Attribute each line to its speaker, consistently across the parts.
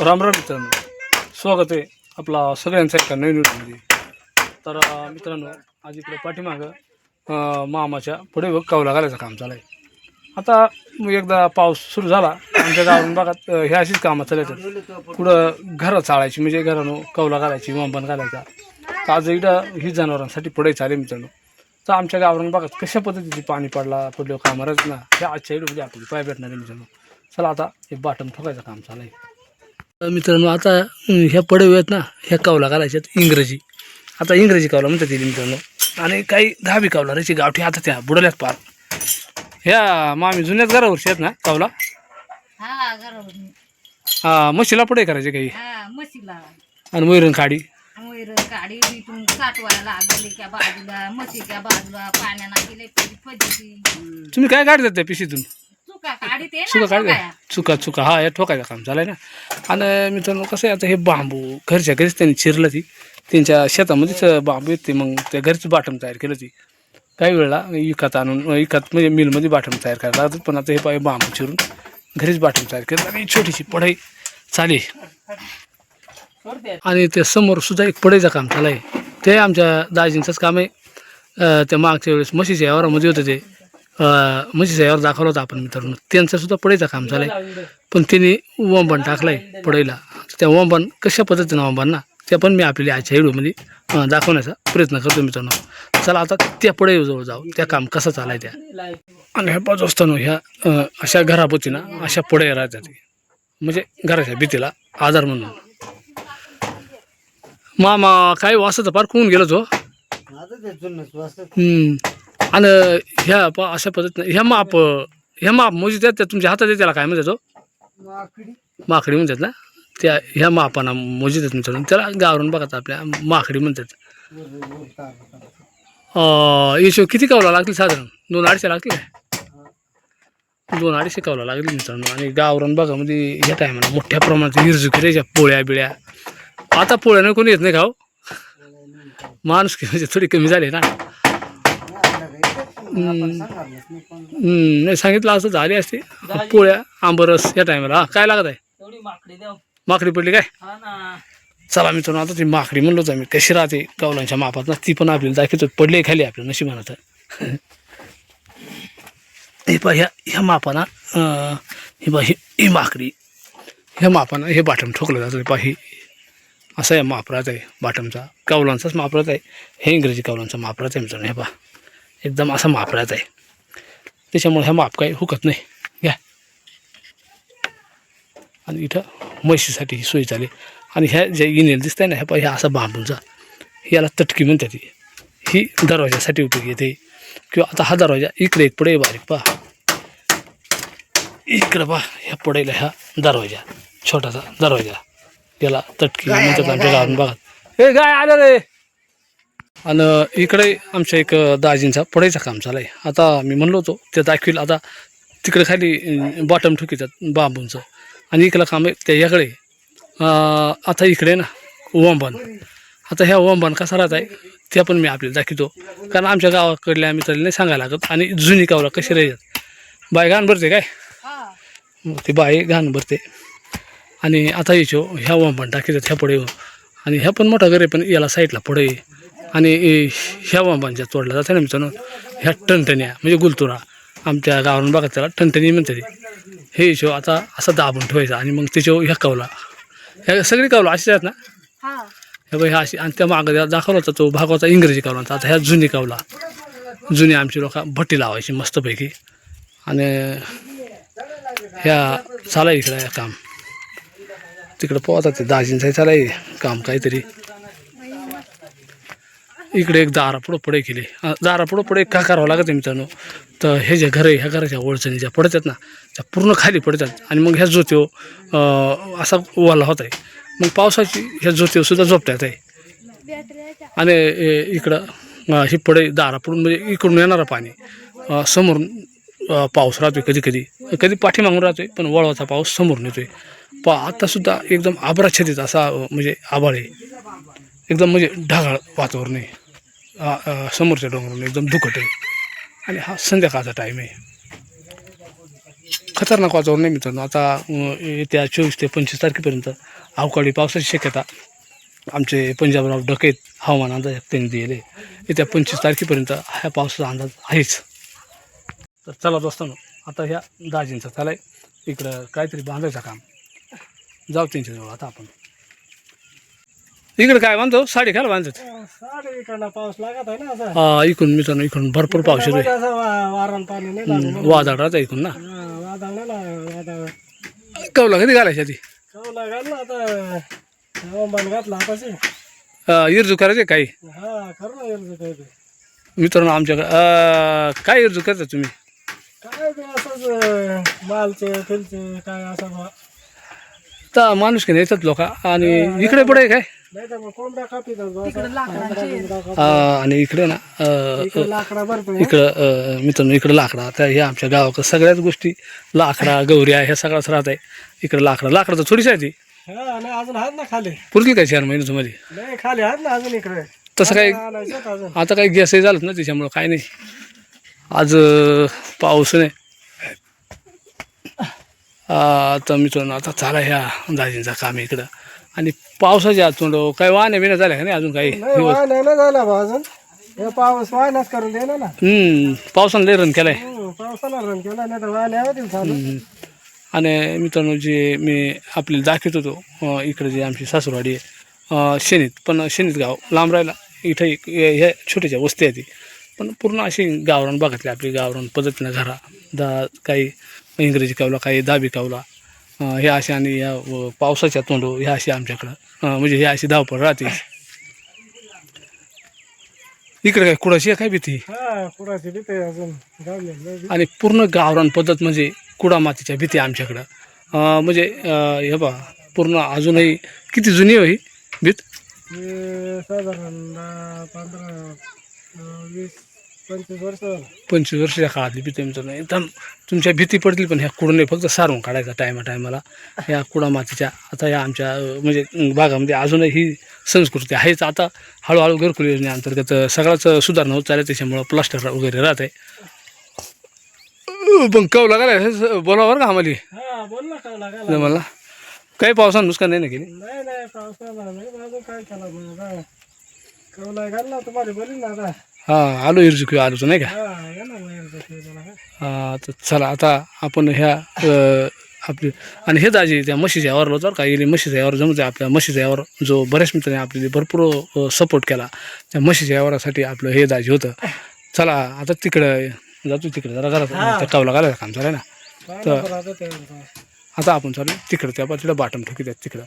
Speaker 1: राम राम मित्रांनो. स्वागत आहे आपला सगळ्यांचा एका नवीन व्हिडिओमध्ये. तर मित्रांनो आज इकडे पाठीमागं मामाच्या पुढे बघ कौला घालायचं काम चालू आहे. आता मग एकदा पाऊस सुरू झाला आमच्या गावून भागात हे अशीच कामं चालायचं पुढं घरं चाळायची म्हणजे घरानं कौला घालायची वंबन घालायचा. तर आज इकडं ही जनावरांसाठी पुढे चालेल मित्रांनो. तर आमच्या गावरून बघा कशा पद्धतीची पाणी पडला पडलं कामारच ना हे आजच्या व्हिडिओमध्ये आपली पाय भेटणार आहे मित्रांनो. चला आता हे बाटम ठोकायचं काम चालू आहे. मित्रांनो आता ह्या पडव आहेत ना ह्या कावला घालायच्यात इंग्रजी. आता इंग्रजी कावला म्हणतात येईल मित्रांनो. आणि काही दहावी कावला ह्याची गावठी आता त्या बुडल्यात पार. ह्या मामी जुन्याच घरावरची आहेत ना कावला?
Speaker 2: हा
Speaker 1: हा म्हशीला पुढे करायचे काही?
Speaker 2: हा म्हशीला.
Speaker 1: आणि वैरण काडी
Speaker 2: वैर गाडी इथून साठवायला लागली त्या बाजूला म्हशीच्या बाजूला पाण्याना गेले फजिती
Speaker 1: तुम्ही काय काढतात त्या पिशीतून?
Speaker 2: चुका काढी ते
Speaker 1: चुका. चुका. हा या ठोकायचं काम झालंय ना. आणि मित्रांनो कसं आहे आता हे बांबू घरच्या घरीच त्यांनी चिरलं ती. त्यांच्या शेतामध्येच बांबू येते मग त्या घरची बाटम तयार केलं ती. काही वेळेला विकत आणून विकत म्हणजे मिलमध्ये बाटम तयार करायला लागतात पण आता हे पाय बांबू चिरून घरीच बाटम तयार केलं. आणि छोटीशी पढाई चाली आणि ते समोर सुद्धा एक पडायचं काम चालू आहे ते आमच्या दाजींचंच काम आहे. त्या मागच्या वेळेस म्हशीच्या यावरामध्ये होतं ते. अं, म्हशीच्या यावर दाखवलं होतं आपण मित्रांनो. त्यांचं सुद्धा पडायचं काम आहे पण त्यांनी वंबन टाकलं आहे पडायला त्या वंबन कशा पद्धतीनं वंबन ना त्या पण मी आपल्या आजच्या व्हिडिओमध्ये दाखवण्याचा प्रयत्न करतो मित्रांनो. चला आता त्या पडाईजवळ जाऊ. त्या काम कसं चालाय त्या. आणि ह्या बाजू असताना ह्या अशा घराभोवतीना अशा पडया राहतात. म्हणजे घराच्या भीतीला आधार म्हणून. मामा काय वाचत पार कोण गेलो तो. आणि ह्या पा अशा पद्धतीनं ह्या माप ह्या माप मोजी त्यात त्या तुमच्या हातात आहे त्याला काय म्हणतात माकडी. म्हणतात ना? त्या ह्या मापाना मोजी देत मित्रांनो. त्याला गावरून बघत आपल्या माकडी म्हणतात. अं, किती कावला लागतील साधारण? दोन अडीचशे लागतील काय? दोन अडीचशे कावला लागली मित्रांनो. आणि गावरान बघा मध्ये ह्या टायमाला मोठ्या प्रमाणात हिरजुकी राहायच्या पोळ्या बिळ्या. आता पोळ्यानं कोणी येत नाही खाऊ माणूस म्हणजे थोडी कमी झाली ना. हम्म, नाही सांगितलं असं झाली असते. पोळ्या आंबरस या टायमाला हा काय लागत आहे?
Speaker 3: माकडी
Speaker 1: पडली काय?
Speaker 3: हा ना.
Speaker 1: चला मित्रांनो आता ती माकडी म्हणलो होतं मी कशी राहते कौलांच्या मापात ना ती पण आपल्याला दाखवतो. पडले खाली आपल्या नशिबानं तर. हे पा ह्या ह्या मापाना अं, हे पा ही ही माकडी. ह्या मापानं हे बाटम ठोकलं जातं. पा ही असा या माप राहत आहे बाटमचा. कौलांचाच माप राहत आहे हे इंग्रजी कौलांचा माप राहत आहे मित्रांनो हे पा एकदम असा माप राहत आहे. त्याच्यामुळे ह्या माप काही हुकत नाही. घ्या. आणि इथं म्हशीसाठी ही सोय झाली. आणि ह्या ज्या इनेल दिसत आहे ना ह्या पा ह्या असा बांबूचा. याला तटकी म्हणतात ही. ही दरवाजासाठी उपयोगी येते. किंवा आता हा दरवाजा इकडे एक पुढे बारीक पहा. इकडं पहा ह्या पडेला ह्या दरवाजा. छोटासा दरवाजा. याला तटकी म्हणतात आमच्या गावात. बघा. हे गाय आलं रे. आणि इकडे आमच्या एक दाजींचा पडायचा काम चालू आहे आता मी म्हणलो होतो ते दाखवील आता तिकडे खाली बॉटम ठुकीतात बांबूंचं. आणि इकडं काम आहे त्या याकडे. आता इकडे ना वंबन आता ह्या वंबन कसा राहत आहे ते पण मी आपल्याला दाखवतो. कारण आमच्या गावाकडल्या मित्राला नाही सांगायला लागत आणि जुनी गावला कशी राहतात बाय घाण भरते काय?
Speaker 2: हा
Speaker 1: मग ती बाई घाण भरते. आणि आता यायचो ह्या वंबन टाकीतात ह्या पुढे आणि ह्या पण मोठा घर आहे पण याला साईडला पडे आणि ह्या वंबांच्या तोडल्या जाते ना मित्रांनो ह्या टणटण्या म्हणजे गुलतुरा. आमच्या गावावरून बघा त्याला टणटणी म्हणते हे यायचो आता असं दाबून ठेवायचं आणि मग त्याच्यावर ह्या कवला. ह्या सगळी कवला अशीच आहेत ना?
Speaker 2: हा.
Speaker 1: हे बघ ह्या अशी आणि त्या मागं दाखवला होता तो भाग होता इंग्रजी कावला. आता ह्या जुनी कावला. जुनी आमची लोक भट्टी लावायची मस्तपैकी. आणि ह्या चालाय इकडं काम. तिकडं पोहतात ते दाजींचं चालाय काम काहीतरी. इकडे एक दारा पुढं पुढे केले दारा पुढं पुढे का करावं लागत मित्रांनो? तर हे जे घर आहे ह्या घराच्या ओळचणी ज्या पडतात ना त्या पूर्ण खाली पडतात. आणि मग ह्या जोत्यो असा ओला होत. आहे मग पावसाची ह्या जोत्योसुद्धा झोपतात आहे. आणि इकडं ही पडे दारा पडून म्हणजे इकडून येणारं पाणी. समोरून पाऊस राहतोय कधी कधी. कधी पाठीमागून राहतोय पण वळवाचा पाऊस समोरून येतोय. पा आत्तासुद्धा एकदम आभराच्छेदित असा म्हणजे आभाळ आहे. एकदम म्हणजे ढगाळ वातावरण आहे. समोरच्या डोंगरावरून एकदम दुखट आहे. आणि हा संध्याकाळचा टाईम आहे. खतरनाक वातावरण नाही मित्रांनो. आता येत्या चोवीस ते पंचवीस तारखेपर्यंत अवकाळी पावसाची शक्यता आमचे पंजाबराव डकेत हवामान अंदाज त्यांनी दिले येत्या पंचवीस तारखेपर्यंत ह्या पावसाचा अंदाज आहेच. तर चला दोस्तांनो आता ह्या दाजींचा चालाय. इकडं काहीतरी बांधायचं काम. जाऊ त्यांच्याजवळ आता आपण. इकडं काय बांधतो साडी खायला बांधतात
Speaker 3: साडे इकडनं पाऊस लागत आहे ना असं.
Speaker 1: हा इकडून मित्रांनो इकडून भरपूर पाऊस येतोय.
Speaker 3: वारण पाणी नाही
Speaker 1: वादळ राहतं इकडून ना.
Speaker 3: वादळ नाही ना वादळ.
Speaker 1: कवला कधी घालायची आधी?
Speaker 3: कवला घातला आता हवामान घातला आताशी.
Speaker 1: अं, इरजू करायचे काही?
Speaker 3: हा खरं ना ते
Speaker 1: मित्रांनो आमच्याकडे अं, काय इरजू करता तुम्ही?
Speaker 3: काय असंच मालचे फिलचे काय असं बा.
Speaker 1: तर माणूस की नाही येतात लोक. आणि इकडे पुढे काय? आणि इकडे ना
Speaker 3: इकडे
Speaker 1: मित्रांनो इकडं लाकडा. त्या हे आमच्या गावाकडं सगळ्याच गोष्टी लाकडा गौऱ्या ह्या सगळंच राहत आहे. इकडं लाकडा. लाकडं तर थोडीशी आहे ती.
Speaker 3: हा अजून आहेत ना खाली.
Speaker 1: पुरतील काय चार महिन्यामध्ये
Speaker 3: नाही खाली आहेत ना अजून इकडे.
Speaker 1: तसं
Speaker 3: अजून.
Speaker 1: आता काही गॅसही झालंच ना त्याच्यामुळं काय नाही. आज पाऊस नाही. आता मित्रांनो आता चाला ह्या दाजींचा काम इकडं. आणि पावसाच्या तोंड काय वाहण्या बिण्या झाल्या का नाही अजून काही
Speaker 3: नाही ना झाला बा अजून. हे पाऊस वायनाच करून दे ना.
Speaker 1: हम्म पावसानं लय रन केलाय.
Speaker 3: हम्म, पावसाला रन केला नाही तर वाय होतील चालू
Speaker 1: हम्म. आणि मित्रांनो जे मी आपल्याला दाखवत होतो अं, इकडे जे आमची सासूरवाडी आहे अं, शेनीत पण शेनीत गाव लांब राहिला इथं एक ह्या छोट्याच्या वस्ती आहे ती. पण पूर्ण अशी गावरान भागातली आपली गावरान पद्धतीनं घरा दा काही इंग्रजी कावला काही दाबी कावला हे असे आणि या पावसाच्या तोंडो ह्या अशी आमच्याकडं म्हणजे हे अशी धावपळ राहते. इकडे काय कुडाशी आहे काय भीती?
Speaker 3: हा कुडाची भीती अजून.
Speaker 1: आणि पूर्ण गावरान पद्धत म्हणजे कुडा मातीच्या भीती आमच्याकडं. म्हणजे हे बा पूर्ण अजूनही किती जुनी आहे ही भीत?
Speaker 3: हे साधारण पंधरा वीस पंचवीस वर्ष झालं.
Speaker 1: पंचवीस वर्षाच्या काळातली भीती आहे मित्रांनो एकदम तुमच्या भीती पडतील पण ह्या कुडून फक्त सारून काढायचा टायमा टायमाला ह्या कुडा मातीच्या आता या आमच्या म्हणजे भागामध्ये अजूनही ही संस्कृती आहेच. आता हळूहळू घरकुल योजनेअंतर्गत सगळाच अं, सुधारणा होत चालेल त्याच्यामुळं प्लास्टर वगैरे राहत आहे. पण कव लागायला बोला बरं का आम्हाला?
Speaker 3: हा बोल ना काय लागायला
Speaker 1: मला काही पावसानं नुकसान नाही ना केली?
Speaker 3: नाही नाही पावसाला नाही. काय केला? मग आता कवला घालला तुम्हाला बोलीन ना आता.
Speaker 1: हा आलो इरजुकी आलो तर नाही का?
Speaker 3: हा
Speaker 1: तर चला आता आपण ह्या अ, आपली आणि हे दाजी त्या म्हशीच्या यावर होतं का गेली म्हशीच्या यावर जमते आपल्या म्हशीच्या यावर जो बऱ्याच मित्रांनी आपल्याला भरपूर सपोर्ट केला त्या म्हशीच्या यावरासाठी आपलं हे दाजी होतं. चला आता तिकडं जातो तिकडं जरा घरात त्या कावला घालायचं काम चालेल ना. तर-
Speaker 3: आता
Speaker 1: आपण चालू तिकडं त्या तिकडं बाटम ठोकी द्या तिकडं.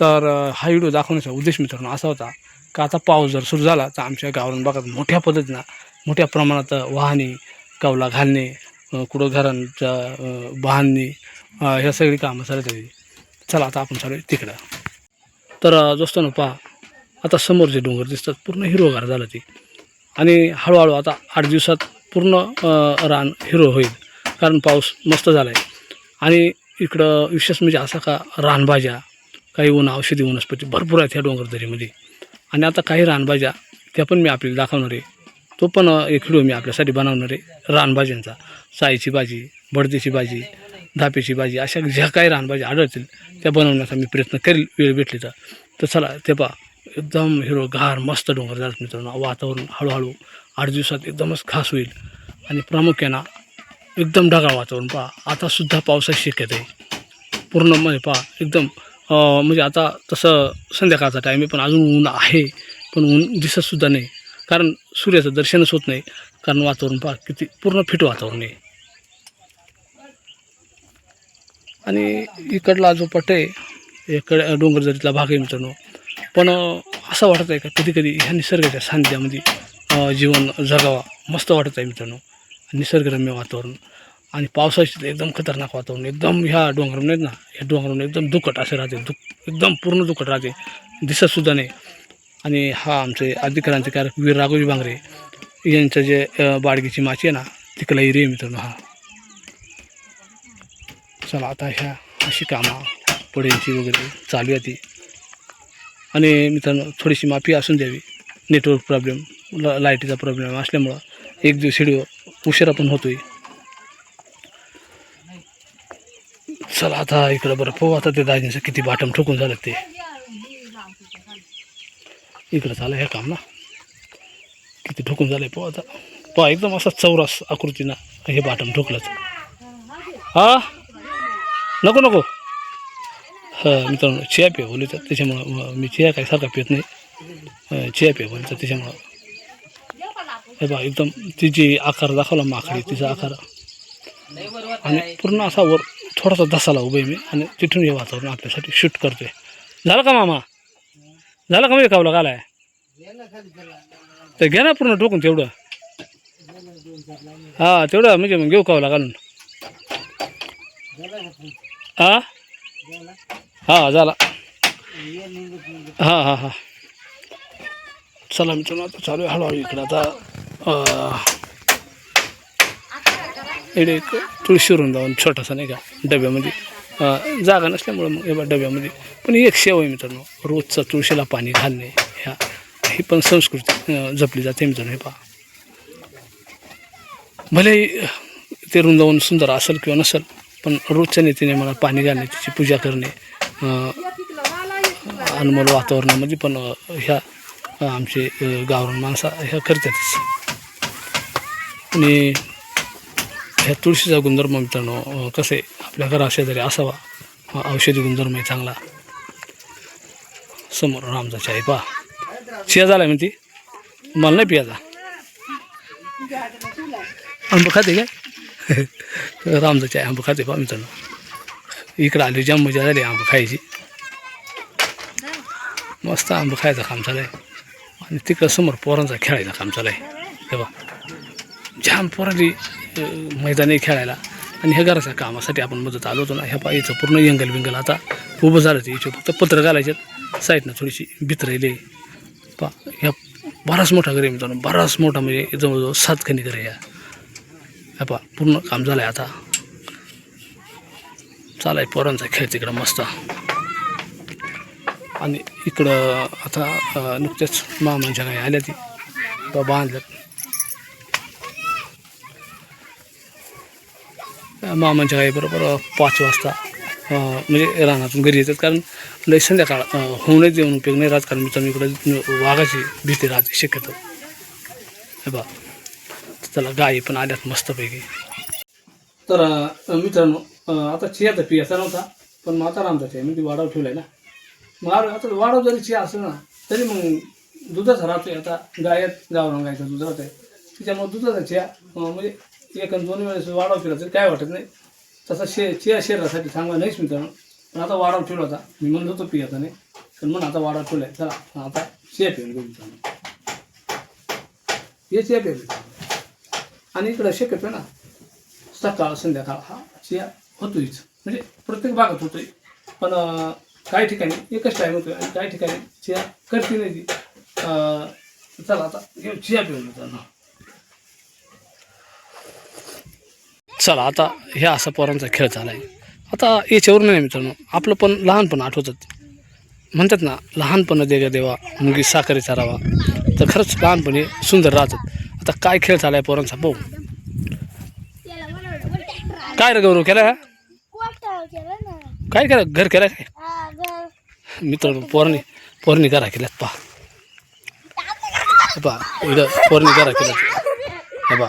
Speaker 1: तर अ, हा व्हिडिओ दाखवण्याचा उद्देश मित्रांनो असा होता का आता पाऊस जर सुरू झाला तर आमच्या गावरान भागात मोठ्या पद्धतीनं मोठ्या प्रमाणात वाहने कवला घालणे अ, कुठं घरांच्या बांधणे ह्या सगळी कामं चालत होती चला आता आपण चालू तिकडं. तर अ, दोस्तांनो पहा आता समोर जे डोंगर दिसतात पूर्ण हिरोगार झालं ते. आणि हळूहळू आता आठ दिवसात पूर्ण रान हिरो होईल कारण पाऊस मस्त झाला आहे आणि इकडं विशेष म्हणजे असा का रानभाज्या काही ऊन औषधी वनस्पती भरपूर आहेत ह्या डोंगरदरीमध्ये. आणि आता काही रानभाज्या त्या पण मी आपल्याला दाखवणार आहे. तो पण एक व्हिडिओ मी आपल्यासाठी बनवणार आहे. रानभाज्यांचा. साईची भाजी बडदीची भाजी धापेची भाजी अशा ज्या काही रानभाज्या आढळतील त्या बनवण्याचा मी प्रयत्न करेल. वेळ भेटली तर. तर चला ते पहा. एकदम हिरोगार मस्त डोंगर जात मित्रांनो. वातावरण हळूहळू आठ दिवसात एकदमच खास होईल. आणि प्रामुख्यानं एकदम ढगाळ वातावरण पहा. आतासुद्धा पावसाची शक्यता आहे. पूर्ण म्हणजे पहा. एकदम म्हणजे आता तसं संध्याकाळचा टाईम आहे पण अजून ऊन आहे पण ऊन दिसतसुद्धा नाही. कारण सूर्याचं दर्शनच होत नाही कारण वातावरण पहा किती पूर्ण फिट वातावरण आहे. आणि इकडला जो पट आहे इकडे डोंगरदरीतला भाग आहे मित्रांनो पण असं वाटत आहे का कधी कधी ह्या निसर्गाच्या सानिध्यामध्ये जीवन जगावा मस्त वाटत आहे मित्रांनो निसर्गरम्य वातावरण. आणि पावसाचे एकदम खतरनाक वातावरण एकदम ह्या डोंगरावर आहेत ना ह्या डोंगरावर एकदम दुखट असं राहते दुख एकदम पूर्ण दुखट राहते दिसतसुद्धा नाही. आणि हा आमचे आदिक्रांतिकारक वीर राघोजी बांगरे यांचं जे बाडगीची माची आहे ना तिकडला एरिया मित्रांनो हा. चला आता ह्या अशी कामं पडेंची वगैरे चालू आहे ती. आणि मित्रांनो थोडीशी माफी असून द्यावी. नेटवर्क प्रॉब्लेम ल लाईटीचा प्रॉब्लेम असल्यामुळं एक दिवस व्हिडिओ उशिरा पण होतो आहे चला आता इकडं बरं पाहू आता ते दाजींचं किती बाटम ठोकून झालं ते. इकडं चाललं हे काम ना. किती ठोकून झालंय पाहू आता. पहा एकदम असा चौरस आकृतीनं हे बाटम ठोकलंच. हा? नको नको. हा मित्रांनो चिया पे बोलतात त्याच्यामुळं मी चिया काय सारखा पित नाही. चिया पे बोलतात त्याच्यामुळं. हे बा एकदम तिची आकार दाखवला माकडी तिचा आकार. आणि पूर्ण असा वर थोडासा दसाला उभे मी आणि तिथून हे वातावरण आपल्यासाठी शूट करतोय. झालं का मामा? झालं का म्हणजे कावला कालाय तर घ्या ना पूर्ण टोकून तेवढं. हा तेवढं म्हणजे मग घेऊ कावला घालून. हा? हा झाला. हा हा हा. चला मी आता चालू आहे हळूहळू इकडं आता इकडे एक तुळशीवरून जाऊन छोटासा नाही का डब्यामध्ये. जागा नसल्यामुळं मग एवढ्या डब्यामध्ये. पण एक सेवा आहे मित्रांनो रोजचं तुळशीला पाणी घालणे ह्या ही पण संस्कृती जपली जाते मित्रांनो हे पहा. भले ते रुंदावून सुंदर असेल किंवा नसेल पण रोजच्या नीतीने मला पाणी घालणे त्याची पूजा करणे अनमोल वातावरणामध्ये पण ह्या आमचे अं, गावरान माणसं ह्या करतातच. आणि ह्या तुळशीचा गुणधर्म मित्रांनो कसे कसं आहे आपल्या घरा शेजारी असावा हा औषधी गुणधर्म आहे चांगला. समोर रामचा चाय पा शिया झाला म्हणती? मला नाही पियाचा आंब खाते काय? रामचा चाय आंब खाते पा मित्रांनो. इकडं आली जाम मजा झाली आंब खायची. मस्त आंब खायचं काम चालू आहे आणि तिकडं समोर पोरांचा खेळायचं काम चालू आहे तेव्हा जाम पोरांनी मैदानी खेळायला. आणि ह्या घराच्या कामासाठी आपण मदत आलो होतो ना ह्या पायचं पूर्ण यंगल विंगल आता उभं झालं ते इथे. फक्त पत्र घालायच्यात साईडनं थोडीशी भितरायले पा ह्या बराच मोठा घर आहे मित्रांनो. बराच मोठा म्हणजे जवळजवळ सात खणी घर आहे ह्या ह्या पा पूर्ण काम झालं आहे आता. चालाय पोरांचा खेळ तिकडं मस्त. आणि इकडं आता नुकत्याच मामांच्या काही आल्या ती. तेव्हा बांधल्यात मामांच्या काही बरोबर पाच वाजता म्हणजे रानातून घरी येतात. कारण लय संध्याकाळ होऊनच देऊन उपयोग नाही राहत. कारण मित्रांनो इकडं वाघाची भीती राहते शक्यतो. हे बा त्याला गायी पण आल्यात मस्तपैकी. तर मित्रांनो अं, आता चियाचा पियाचा नव्हता पण मग आता रामचा चिया मी ती वाढव ठेवलाय ना. मग आता वाढव जरी चिया असलं ना तरी मग दुधाचा राहतोय. आता गायत गावरान गायचं दूध राहतंय. त्याच्यामुळे दुधाचा चिया म्हणजे एक आणि दोन वेळेस वाढव पिला तरी काय वाटत नाही. तसा शे चिया शरीरासाठी चांगला नाहीच मित्रांनो. पण आता वाढव ठेवला होता. मी म्हणत होतो पियाचा नाही पण म्हणून आता वाढव आहे चला आता चिया पिऊन घेऊ मित्रांनो. हे चिया पिऊ आणि इकडं शक्यतो ना सकाळ संध्याकाळ हा चिया होतोच म्हणजे प्रत्येक भागात होतोय. पण काही ठिकाणी एकच टाईम होतोय आणि काही ठिकाणी चिया करते नाही ती चला आता घेऊ चिया पिऊन मित्रांनो. चला आता हे असा पोरांचा खेळ चालाय आहे आता याच्यावरून नाही मित्रांनो आपलं पण लहानपण आठवतात म्हणतात ना लहानपण देगा देवा मुगी साखरे चारावा तर खरंच लहानपणी सुंदर राहतात. आता काय खेळ चालाय आहे पोरांचा भाऊ काय रे गौरव केला काय केलं? घर केला काय? मित्र पोरणी पोरणी करा केल्यात पा पहा इकडं पोरणी करा केल्यात. बा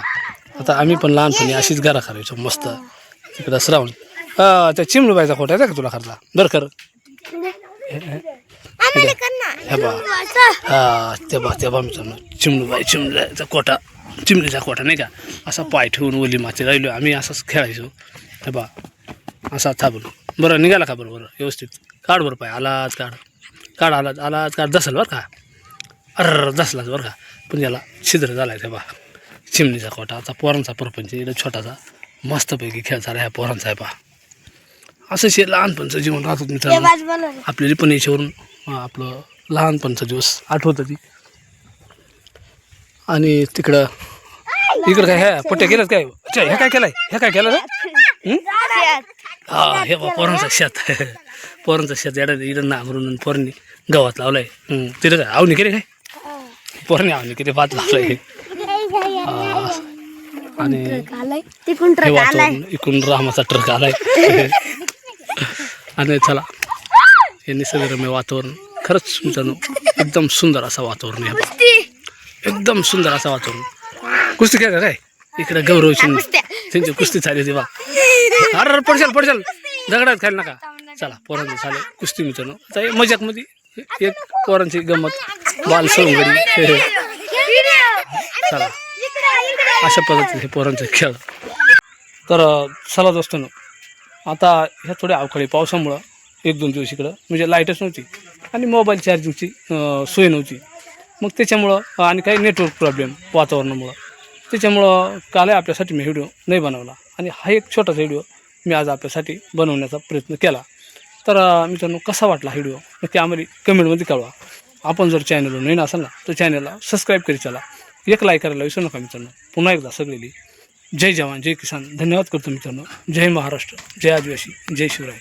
Speaker 1: आता आम्ही पण लहानपणी अशीच घरा करायचो मस्त. तिकडं श्रावण. हा त्या चिमणूबाईचा खोटा आहे का तुला खरला बरं कर. हे बा हा ते बा ते बा मित्रांनो. चिमणूबाई कोटा. चिमणीचा कोटा नाही का? असा पाय ठेवून ओली माती राहिलो. आम्ही असंच खेळायचो. हे बा असा थांबून बरं. निघाला का बरं बरं? व्यवस्थित. काढ बरं पाय. आलाच काढ. काढ आलाच आलाच काढ. दसल बरं का? अर दसलाच बरं का? पण याला छिद्र झालाय ते बा चिमणीचा कोटा आता पोरांचा परपंच इकडं छोटासा मस्तपैकी खेळ झाला ह्या पोरांचा आहे पा असं शे लहानपणचं जीवन राहतात मित्रांनो. आपल्याला पण याच्यावरून आपलं लहानपणचा दिवस आठवतं ती. आणि तिकडं इकडं काय ह्या पट्ट्या केल्यात काय? अच्छा ह्या काय केलंय? ह्या काय केलं? हं? हा हे बा पोरांचा शेत. पोरांचा शेत एडा इकडं नांगरून पोरांनी गव्हात लावलाय. हं, तिथं काय आवनी केली काय? पोरांनी आवनी केली भात लावलाय. हा. आणि
Speaker 4: तिकून
Speaker 1: हे वातावरण इकडून रामाचा ट्रक आलाय. आणि चला हे निसर्गरम्य वातावरण खरंच मित्रांनो एकदम सुंदर असं वातावरण आहे. एकदम सुंदर असं वातावरण. कुस्ती खेळ का काय? इकडे गौरवची त्यांची कुस्ती. झाली होती बा. अरे पडशाल पडशाल. दगडात खायला नका. चला पोरांचं झालं. कुस्ती मित्रांनो. आता हे मजाकमध्ये एक पोरांची गंमत. बाल सवंगडी चला. अशा पद्धतीने हे पोरांचे खेळ. तर चला दोस्तांनो. आता ह्या थोड्या अवकाळी पावसामुळं एक दोन दिवस इकडं म्हणजे लाईटच नव्हती. आणि मोबाईल चार्जिंगची सोय नव्हती. मग त्याच्यामुळं आणि काही नेटवर्क प्रॉब्लेम वातावरणामुळं. त्याच्यामुळं काल आपल्यासाठी मी व्हिडिओ नाही बनवला. आणि हा एक छोटासा व्हिडिओ मी आज आपल्यासाठी बनवण्याचा प्रयत्न केला. तर मित्रांनो कसा वाटला हा व्हिडिओ? नक्की आम्हाला कमेंटमध्ये कळवा. आपण जर चॅनलवर नवीन असाल ना तर चॅनलला सबस्क्राईब करी चला. एक लाईक करायला विसरू नका मित्रांनो. पुन्हा एकदा सगळेली जय जवान जय किसान. धन्यवाद करतो मित्रांनो. जय महाराष्ट्र. जय आदिवासी. जय शिवराय.